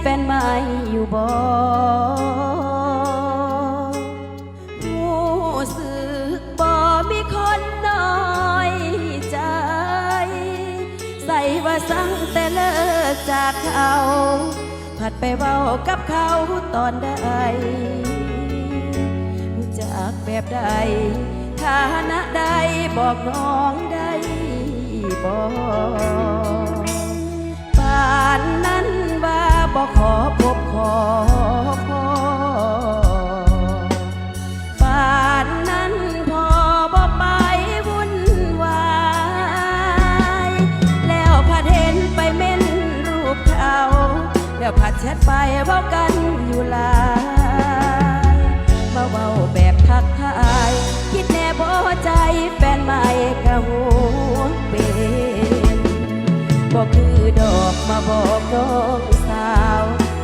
แฟนใหม่อยู่บ่รู้สึกบ่มีคนน้อยใจ ใส่ว่าสั่งแต่เลิกจากเขา ผัดไปเว้ากับเขาตอนใดจากแบบใดฐานะใดบอกน้องได้บอกปานนั้น บอกขอพบขอพอป่านนั้นพอบอกไปวุ่นวาย แล้วผัดเห็นไปเม่นรูปเขาแล้วผัดแชทไปเว้ากันอยู่หลายมาเว้าแบบทักทาย คิดแน่พอใจแฟนใหม่กะหัวเป็นบอคือดอกมาบอกน้อง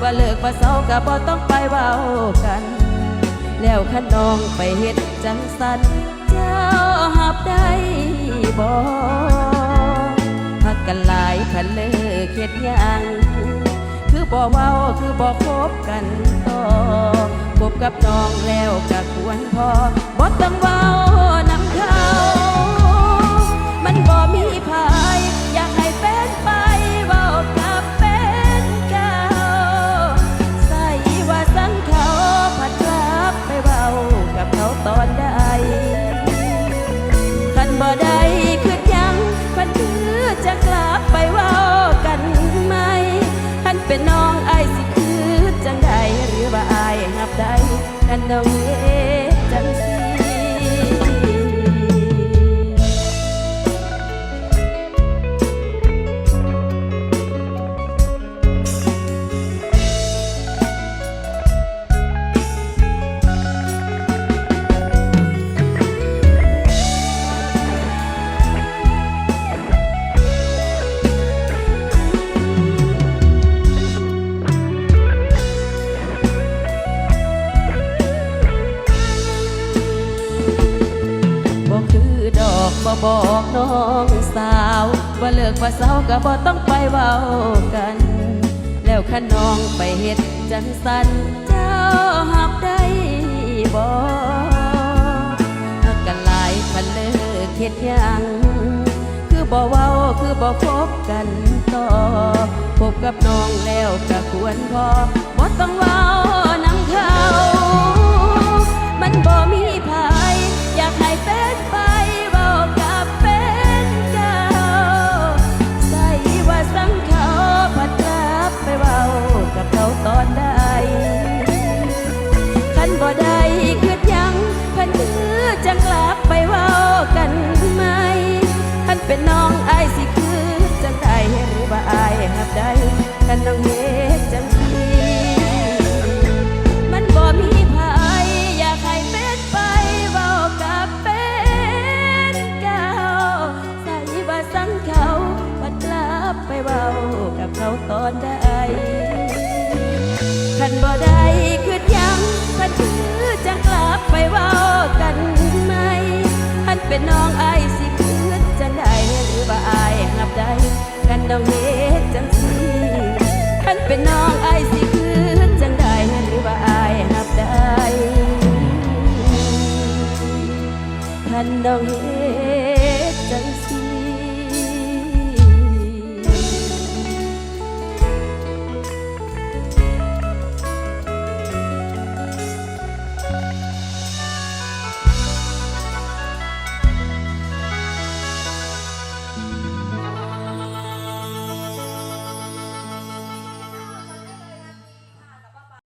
ว่าเลิกว่าเศร้าก็บ่ต้องไปเว้ากัน แล้วขน้องไปเฮ็ดจังสันเจ้าหับได้บ่พักกันหลายพันเลิกเฮ็ดหยังคือบ่เว้าคือบ่คบกันต่อคบกับน้องแล้วก็ควรพอบ่ต้องเว้านำเขามันบ่มีภาย คัน บอกน้องสาวว่าเลิกว่าเศร้าก็บ่ต้องไปเว้ากัน แล้วขน้องไปเฮ็ดจังสันเจ้าหับได้บ่หักกันหลายพันเลิกเฮ็ดยังคือบ่เว้าคือบ่คบกันต่อพบกับน้องแล้วก็ควรพอ ได้คันน้องเฮ็ดจังสีมันบ่มีภายอยากให้เป็นไปเว้ากับเป็นเก่าใส่ว่าสังเขาปัดกลับไปเว้ากับเขาตอนใดคันบ่ได้คือยังคันคือจะกลับไปเว้ากันไหมคันเป็นน้องอายสิคือจังใดหรือว่าอาย บได้คันน้องเฮ็